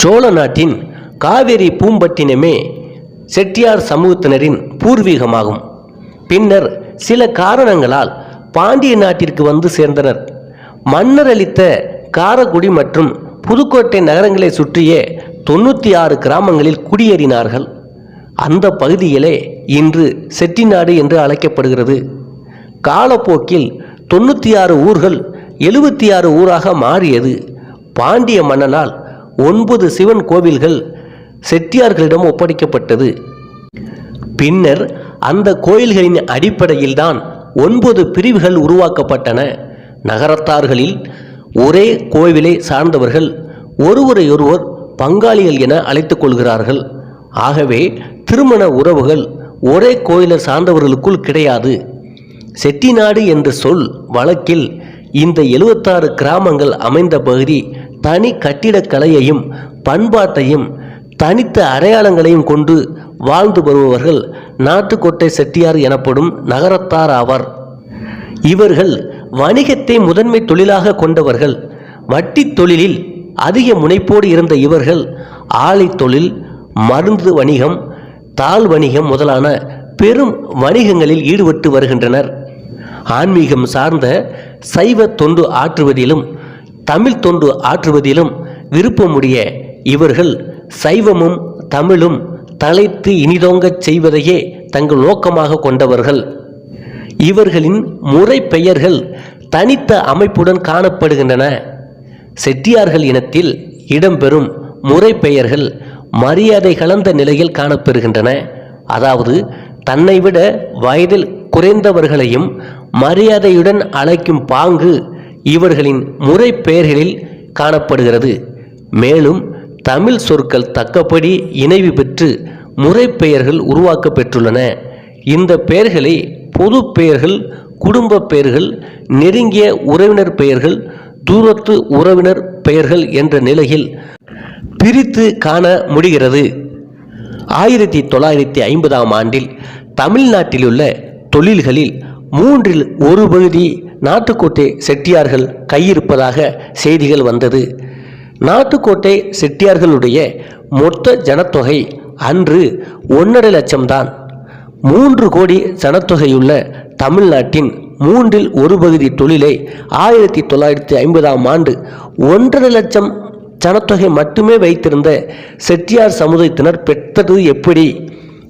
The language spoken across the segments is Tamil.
சோழ நாட்டின் காவிரி பூம்பட்டினமே செட்டியார் சமூகத்தினரின் பூர்வீகமாகும். பின்னர் சில காரணங்களால் பாண்டிய நாட்டிற்கு வந்து சேர்ந்தனர். மன்னர் அளித்த காரக்குடி மற்றும் புதுக்கோட்டை நகரங்களை சுற்றிய தொண்ணூற்றி ஆறு கிராமங்களில் குடியேறினார்கள். அந்த பகுதியிலே இன்று செட்டிநாடு என்று அழைக்கப்படுகிறது. காலப்போக்கில் தொண்ணூற்றி ஆறு ஊர்கள் எழுபத்தி ஆறு ஊராக மாறியது. பாண்டிய மன்னனால் ஒன்பது சிவன் கோவில்கள் செட்டியார்களிடம் ஒப்படைக்கப்பட்டது. பின்னர் அந்த கோயில்களின் அடிப்படையில்தான் ஒன்பது பிரிவுகள் உருவாக்கப்பட்டன. நகரத்தார்களில் ஒரே கோவிலை சார்ந்தவர்கள் ஒருவரையொருவர் பங்காளிகள் என அழைத்துக் கொள்கிறார்கள். ஆகவே திருமண உறவுகள் ஒரே கோயிலை சார்ந்தவர்களுக்குள் கிடையாது. செட்டிநாடு என்ற சொல் வழக்கில் இந்த எழுபத்தாறு கிராமங்கள் அமைந்த பகுதி தனி கட்டிடக்கலையையும் பண்பாட்டையும் தனித்த அடையாளங்களையும் கொண்டு வாழ்ந்து வருபவர்கள் நாட்டுக்கோட்டை செட்டியார் எனப்படும் நகரத்தார் ஆவார். இவர்கள் வணிகத்தை முதன்மை தொழிலாக கொண்டவர்கள். வட்டி தொழிலில் அதிக முனைப்போடு இருந்த இவர்கள் ஆலை தொழில் மருந்து வணிகம் தாள் வணிகம் முதலான பெரும் வணிகங்களில் ஈடுபட்டு வருகின்றனர். ஆன்மீகம் சார்ந்த சைவ தொண்டு ஆற்றுவதிலும் தமிழ் தொண்டு ஆற்றுவதிலும் விருப்பமுடைய இவர்கள் சைவமும் தமிழும் தலைத்து இனிதோங்கச் செய்வதையே தங்கள் நோக்கமாக கொண்டவர்கள். இவர்களின் முறை பெயர்கள் தனித்த அமைப்புடன் காணப்படுகின்றன. செட்டியார்கள் இனத்தில் இடம்பெறும் முறை பெயர்கள் மரியாதை கலந்த நிலையில் காணப்பெறுகின்றன. அதாவது தன்னை விட வயதில் குறைந்தவர்களையும் மரியாதையுடன் அழைக்கும் பாங்கு இவர்களின் முறை பெயர்களில் காணப்படுகிறது. மேலும் தமிழ் சொற்கள் தக்கபடி இணைவு பெற்று முறை பெயர்கள் உருவாக்க பெற்றுள்ளன இந்த பெயர்களை பொது பெயர்கள் குடும்ப பெயர்கள் நெருங்கிய உறவினர் பெயர்கள் தூரத்து உறவினர் பெயர்கள் என்ற நிலையில் பிரித்து காண முடிகிறது. ஆயிரத்தி தொள்ளாயிரத்தி ஐம்பதாம் ஆண்டில் தமிழ்நாட்டிலுள்ள தொழில்களில் மூன்றில் ஒரு பகுதி நாட்டுக்கோட்டை செட்டியார்கள் கையிருப்பதாக செய்திகள் வந்தது. நாட்டுக்கோட்டை செட்டியார்களுடைய மொத்த ஜனத்தொகை அன்று ஒன்றரை லட்சம்தான் மூன்று கோடி ஜனத்தொகையுள்ள தமிழ்நாட்டின் மூன்றில் ஒரு பகுதி தொழிலை ஆயிரத்தி தொள்ளாயிரத்தி ஐம்பதாம் ஆண்டு ஒன்றரை லட்சம் ஜனத்தொகை மட்டுமே வைத்திருந்த செட்டியார் சமுதாயத்தினர் பெற்றது எப்படி?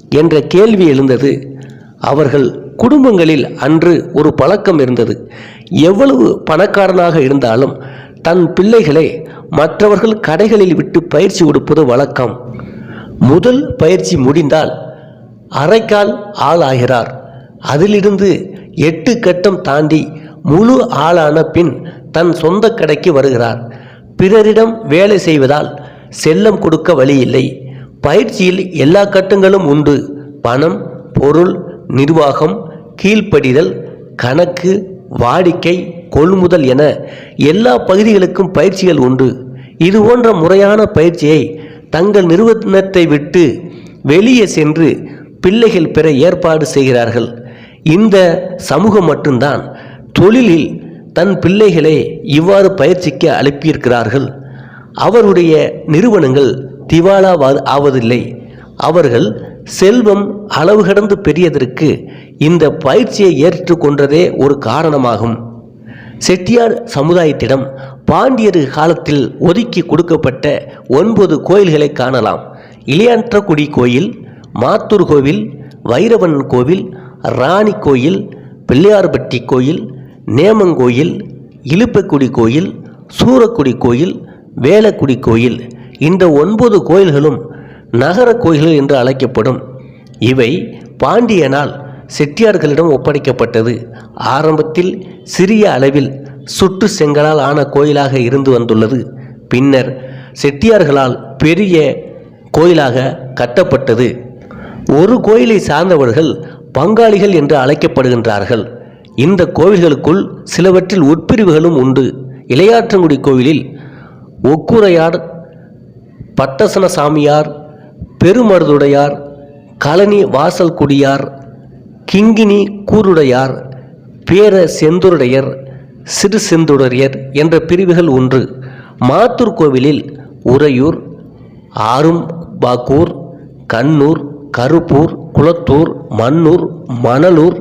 என்ற கேள்வி எழுந்தது. அவர்கள் குடும்பங்களில் அன்று ஒரு பழக்கம் இருந்தது. எவ்வளவு பணக்காரனாக இருந்தாலும் தன் பிள்ளைகளை மற்றவர்கள் கடைகளில் விட்டு பயிற்சி கொடுப்பது வழக்கம். முதல் பயிற்சி முடிந்தால் அரைக்கால் ஆள் ஆகிறார். அதிலிருந்து எட்டு கட்டம் தாண்டி முழு ஆளான பின் தன் சொந்த கடைக்கு வருகிறார். பிறரிடம் வேலை செய்வதால் செல்லம் கொடுக்க வழியில்லை. பயிற்சியில் எல்லா கட்டங்களும் உண்டு. பணம் பொருள் நிர்வாகம் கீழ்ப்படிதல் கணக்கு வாடிக்கை கொள்முதல் என எல்லா பகுதிகளுக்கும் பயிற்சிகள் உண்டு. இது போன்ற முறையான பயிற்சியை தங்கள் நிறுவனத்தை விட்டு வெளியே சென்று பிள்ளைகள் பெற ஏற்பாடு செய்கிறார்கள். இந்த சமூகம் மட்டும்தான் தொழிலில் தன் பிள்ளைகளை இவ்வாறு பயிற்சிக்க அனுப்பியிருக்கிறார்கள். அவருடைய நிறுவனங்கள் திவாலா ஆவதில்லை. அவர்கள் செல்வம் அளவு கடந்து பெரியதற்கு இந்த பயிற்சியை ஏற்றுக்கொண்டதே ஒரு காரணமாகும். செட்டியார் சமுதாயத்திடம் பாண்டியர் காலத்தில் ஒதுக்கி கொடுக்கப்பட்ட ஒன்பது கோயில்களை காணலாம். இளையாற்றக்குடி கோயில் மாத்தூர் கோவில் வைரவன் கோவில் ராணி கோயில் பிள்ளையார்பட்டி கோயில் நேமங்கோயில் இழுப்பக்குடி கோயில் சூரக்குடி கோயில் வேலக்குடி கோயில். இந்த ஒன்பது கோயில்களும் நகர கோயில்கள் என்று அழைக்கப்படும். இவை பாண்டியனால் செட்டியார்களிடம் ஒப்படைக்கப்பட்டது. ஆரம்பத்தில் சிறிய அளவில் சுற்று செங்கலால் ஆன கோயிலாக இருந்து வந்துள்ளது. பின்னர் செட்டியார்களால் பெரிய கோயிலாக கட்டப்பட்டது. ஒரு கோயிலை சார்ந்தவர்கள் பங்காளிகள் என்று அழைக்கப்படுகின்றார்கள். இந்த கோவில்களுக்குள் சிலவற்றில் உட்பிரிவுகளும் உண்டு. இளையாற்றங்குடி கோவிலில் ஒக்குரையார் பட்டசன சாமியார் பெருமருதுடையார் கலனி வாசல் குடியார் கிங்கினி கூருடையார் பேர செந்துருடையர் சிறு செந்துடையர் என்ற பிரிவுகள் ஒன்று. மாத்தூர் கோவிலில் உறையூர் ஆரும்பாக்கூர் கண்ணூர் கருப்பூர் குளத்தூர் மண்ணூர் மணலூர்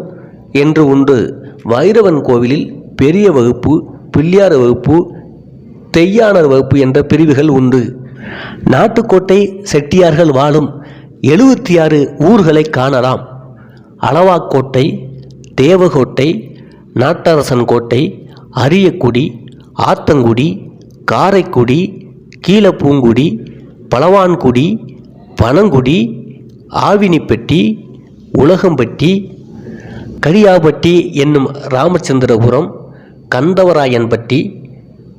என்று உண்டு. வைரவன் கோவிலில் பெரிய வகுப்பு பிள்ளையார் வகுப்பு தெய்யானர் வகுப்பு என்ற பிரிவுகள் உண்டு. நாட்டுக்கோட்டை செட்டியார்கள் வாழும் எழுபத்தி ஆறு ஊர்களை காணலாம். அளவாக்கோட்டை தேவகோட்டை நாட்டரசன் கோட்டை அரியக்குடி ஆத்தங்குடி காரைக்குடி கீழப்பூங்குடி பலவான்குடி பனங்குடி ஆவினிப்பட்டி உலகம்பட்டி கரியாபட்டி என்னும் ராமச்சந்திரபுரம் கந்தவராயன்பட்டி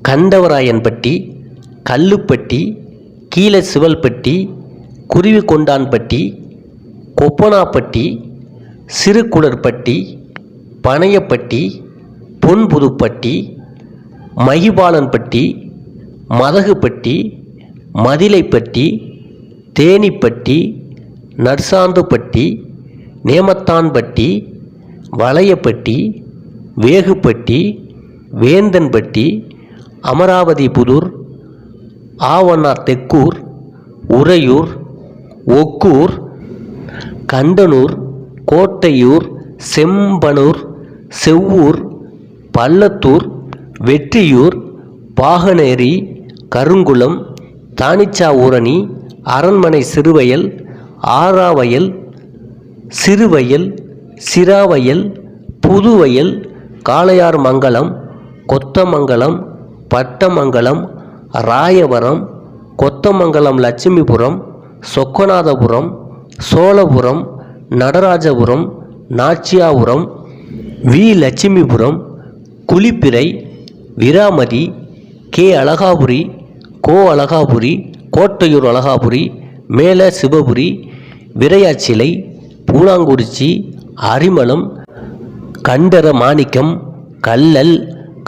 கண்டவராயன்பட்டி கல்லுப்பட்டி கீழே சிவல்பட்டி குருவிக்கொண்டான்பட்டி கொப்பனாப்பட்டி சிறுகுளர்பட்டி பனையப்பட்டி பொன்புதுப்பட்டி மகிபாலன்பட்டி மதகுப்பட்டி மதிலைப்பட்டி தேனிப்பட்டி நர்சாந்துப்பட்டி நேமத்தான்பட்டி வளையப்பட்டி வேகுப்பட்டி வேந்தன்பட்டி அமராவதிபுதூர் ஆவண்ணார் தெக்கூர் உறையூர் ஒக்கூர் கண்டனூர் கோட்டையூர் செம்பனூர் செவ்வூர் பள்ளத்தூர் வெற்றியூர் பாகனேரி கருங்குளம் தானிச்சா ஊரணி அரண்மனை சிறுவயல் ஆறாவயல் சிறுவயல் சிராவயல் புதுவயல் காளையார் மங்கலம் கொத்தமங்கலம் பட்டமங்கலம் ராயவரம் கொத்தமங்கலம் லட்சுமிபுரம் சொக்கநாதபுரம் சோழபுரம் நடராஜபுரம் நாச்சியாபுரம் வி. லட்சுமிபுரம் குளிப்பிறை விராமதி கே. அழகாபுரி கோ. அழகாபுரி கோட்டையூர் அழகாபுரி மேல சிவபுரி விரையாச்சிலை பூலாங்குறிச்சி அரிமளம் கண்டர மாணிக்கம் கல்லல்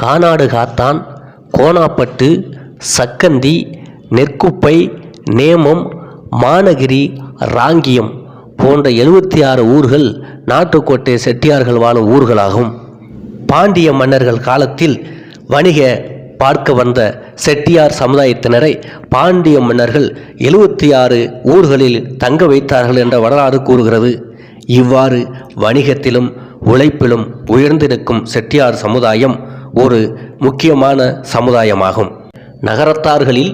கானாடு காத்தான் கோணாப்பட்டு சக்கந்தி நெற்குப்பை நேமம் மானகிரி ராங்கியம் போன்ற எழுபத்தி ஆறு ஊர்கள் நாட்டுக்கோட்டை செட்டியார்கள் வாழும் ஊர்களாகும். பாண்டிய மன்னர்கள் காலத்தில் வணிக பார்க்க வந்த செட்டியார் சமுதாயத்தினரை பாண்டிய மன்னர்கள் எழுபத்தி ஆறு ஊர்களில் தங்க வைத்தார்கள் என்ற வரலாறு கூறுகிறது. இவ்வாறு வணிகத்திலும் உழைப்பிலும் உயர்ந்திருக்கும் செட்டியார் சமுதாயம் ஒரு முக்கியமான சமுதாயமாகும். நகரத்தார்களில்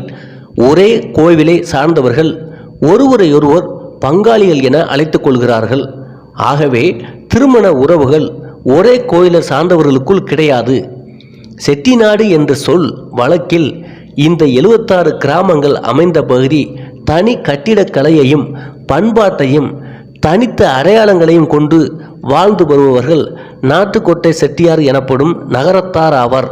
ஒரே கோவிலை சார்ந்தவர்கள் ஒருவரையொருவர் பங்காளிகள் என அழைத்துக் கொள்கிறார்கள். ஆகவே திருமண உறவுகள் ஒரே கோயிலை சார்ந்தவர்களுக்குள் கிடையாது. செட்டிநாடு என்ற சொல் வழக்கில் இந்த எழுபத்தாறு கிராமங்கள் அமைந்த பகுதி தனி கட்டிடக்கலையையும் பண்பாட்டையும் தனித்த அடையாளங்களையும் கொண்டு வாழ்ந்து வருபவர்கள் நாட்டுக்கோட்டை செட்டியார் எனப்படும் நகரத்தார் ஆவர்.